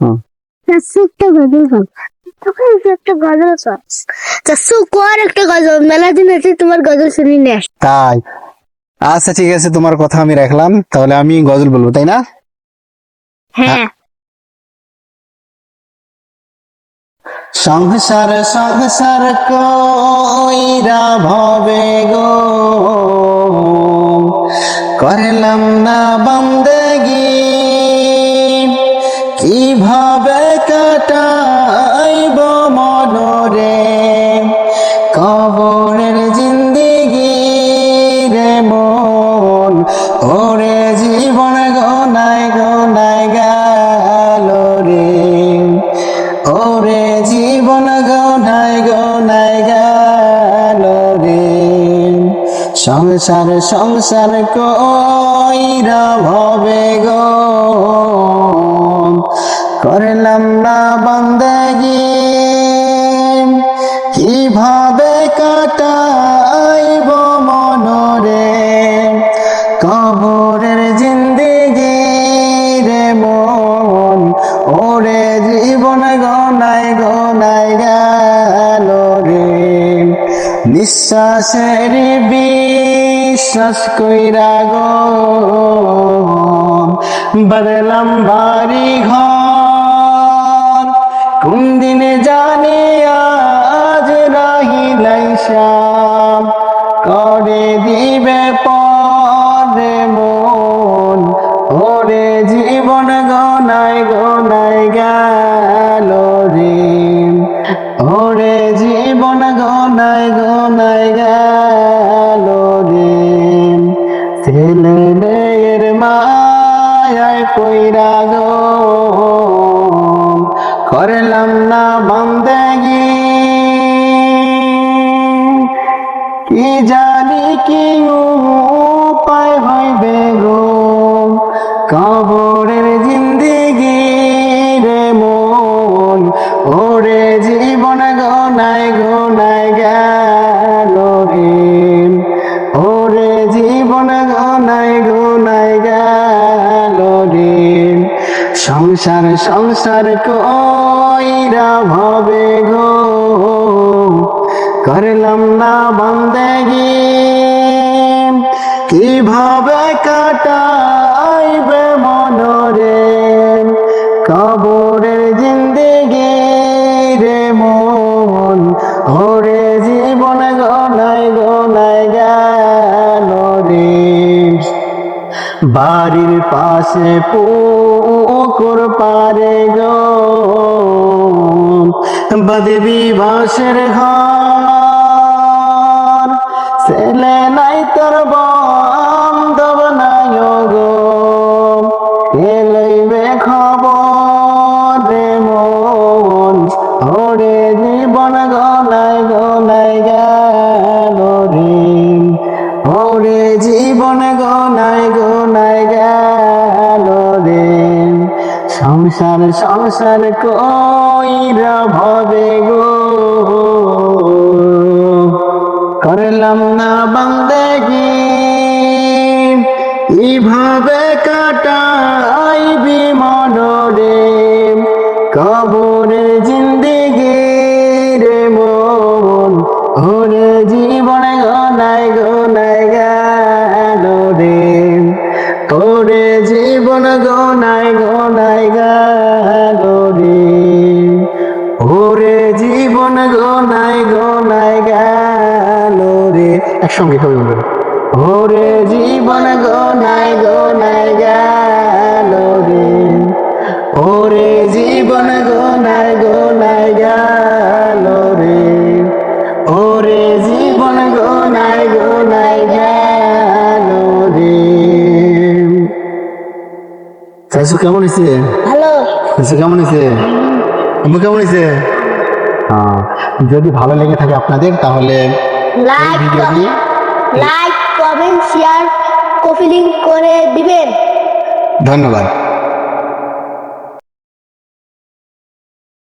একটা গজল তখন একটা গজল চাস চাচ্ছু কর একটা গজল মেলা দিন আছে তোমার গজল শুনি নে তাই। আচ্ছা ঠিক আছে তোমার কথা আমি রাখলাম। তাহলে আমি গজল বলব তাই না? হ্যাঁ। সংসার সংসার কইরা ভবে গো। করলাম না বন্দেগি কবরের জিন্দিগি রে মন, ওরে জীবন গোনায় গোনায় গেল রে। ওরে জীবন গোনায় গোনায় গেল রে। সংসার সংসার কইরা ভবে গো? করলাম না বন্দেগি নিঃশ্বাসের বিশ্বাস কইরা গো বদলাম বাড়ি ঘর। মায়ায় কইরা গো। করলাম না বন্দেগি। কি জানি কি উপায় হইবে? সংসার সংসার কইরা ভাবে গো। করলাম না বন্দেগি। কীভাবে কাটাইবে মনরে? কবরের জিন্দিগি রে মন। ওরে জীবন গনায় গনায় গেল রে। বাড়ির পাশে পুকুর পারে গো। বদবি বাসের ঘর। ছেলে নাই সংসার সংসার কইরা ভবে গো। করলাম না বন্দেগি এইভাবে কাটাইবি মনরে। কবরে ওরে জীবন গনায় গনায় গেল রে। একসঙ্গে সবাই বলবেন। ওরে জীবন গনায় গনায় গেল রে। ওরে জীবন গনায় গনায় গেল রে। ওরে জীবন গনায় গনায় গেল রে। চাষু কেমন হয়েছে ভালো। চাষু কেমন হয়েছে আম্মু কেমন হয়েছে? হ্যাঁ, যদি ভালো লেগে থাকে আপনাদের তাহলে এই লাইক ভিডিওটি লাইক কমেন্ট শেয়ার কপিলিং করে দিবেন। ধন্যবাদ।